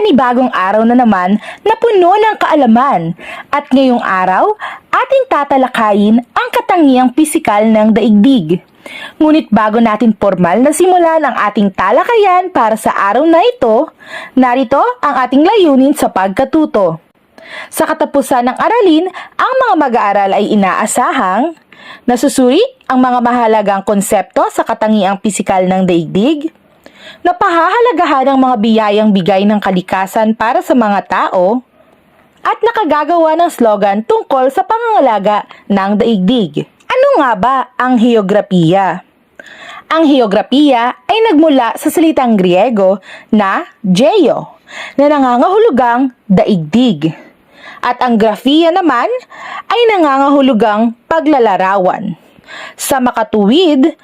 panibagong araw na naman na puno ng kaalaman. At ngayong araw, ating tatalakayin ang katangiang pisikal ng daigdig. Ngunit bago natin formal na simulan ang ating talakayan para sa araw na ito, narito ang ating layunin sa pagkatuto. Sa katapusan ng aralin, ang mga mag-aaral ay inaasahang nasusuri ang mga mahalagang konsepto sa katangiang pisikal ng daigdig, napahahalagahan ang mga biyayang bigay ng kalikasan para sa mga tao, at nakagagawa ng slogan tungkol sa pangangalaga ng daigdig. Ano nga ba ang heograpiya? Ang heograpiya ay nagmula sa salitang Griego na geo, na nangangahulugang daigdig. At ang grafiya naman ay nangangahulugang paglalarawan. Sa makatuwid,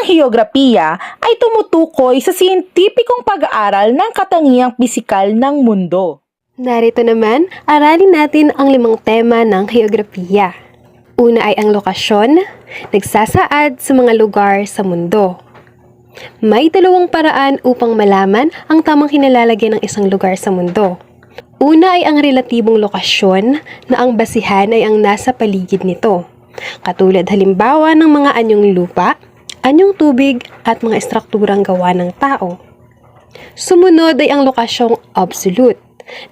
ang heograpiya ay tumutukoy sa siyentipikong pag-aaral ng katangiang pisikal ng mundo. Narito naman, aralin natin ang limang tema ng heograpiya. Una ay ang lokasyon, nagsasaad sa mga lugar sa mundo. May dalawang paraan upang malaman ang tamang kinalalagyan ng isang lugar sa mundo. Una ay ang relatibong lokasyon na ang basihan ay ang nasa paligid nito. Katulad halimbawa ng mga anyong lupa, anyong tubig at mga estrukturang gawa ng tao. Sumunod ay ang lokasyong absolute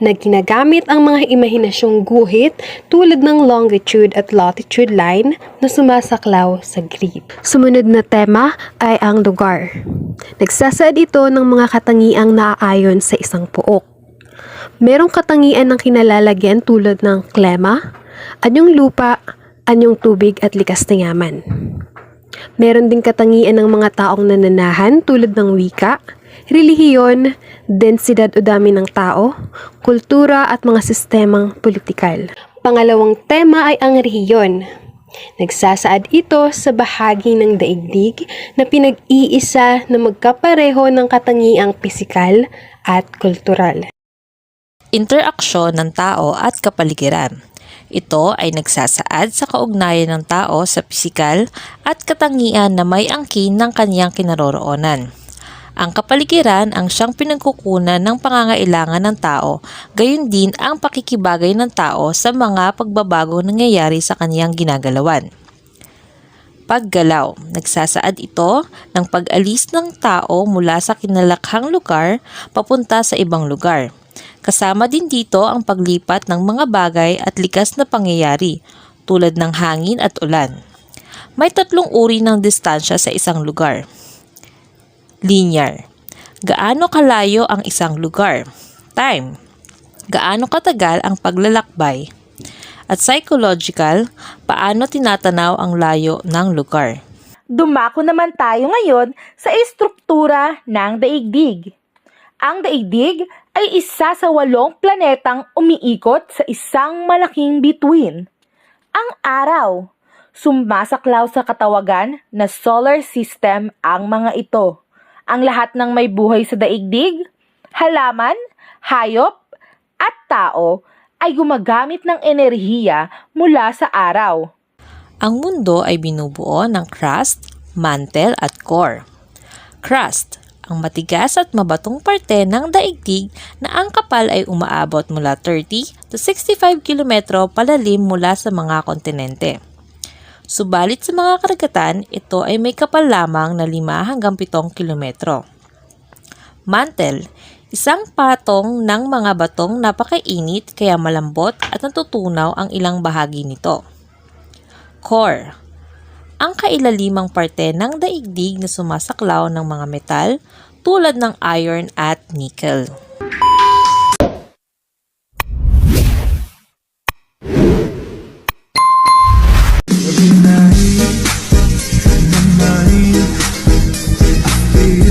na ginagamit ang mga imahinasyong guhit tulad ng longitude at latitude line na sumasaklaw sa grid. Sumunod na tema ay ang lugar. Nagsasaad ito ng mga katangiang naaayon sa isang puok. Merong katangian ng kinalalagyan tulad ng klema, anyong lupa, anyong tubig at likas na yaman. Meron din katangian ng mga taong nananahan tulad ng wika, relihiyon, densidad o dami ng tao, kultura at mga sistemang politikal. Pangalawang tema ay ang rehiyon. Nagsasaad ito sa bahagi ng daigdig na pinag-iisa na magkapareho ng katangiang pisikal at kultural. Interaksyon ng tao at kapaligiran. Ito ay nagsasaad sa kaugnayan ng tao sa pisikal at katangian na may angkin ng kanyang kinaroroonan. Ang kapaligiran ang siyang pinagkukunan ng pangangailangan ng tao, gayon din ang pakikibagay ng tao sa mga pagbabago nangyayari sa kanyang ginagalawan. Paggalaw, nagsasaad ito ng pag-alis ng tao mula sa kinalakhang lugar papunta sa ibang lugar. Kasama din dito ang paglipat ng mga bagay at likas na pangyayari tulad ng hangin at ulan. May tatlong uri ng distansya sa isang lugar. Linear. Gaano kalayo ang isang lugar? Time. Gaano katagal ang paglalakbay? At psychological, paano tinatanaw ang layo ng lugar? Dumako naman tayo ngayon sa estruktura ng daigdig. Ang daigdig ay isa sa walong planetang umiikot sa isang malaking bituin. Ang araw, sumasaklaw sa katawagan na solar system ang mga ito. Ang lahat ng may buhay sa daigdig, halaman, hayop, at tao ay gumagamit ng enerhiya mula sa araw. Ang mundo ay binubuo ng crust, mantle at core. Crust, ang matigas at mabatong parte ng daigdig na ang kapal ay umaabot mula 30 to 65 kilometro palalim mula sa mga kontinente. Subalit sa mga karagatan, ito ay may kapal lamang na 5 hanggang 7 kilometro. Mantle, isang patong ng mga batong napakainit kaya malambot at natutunaw ang ilang bahagi nito. Core, ang kailalimang parte ng daigdig na sumasaklaw ng mga metal tulad ng iron at nickel.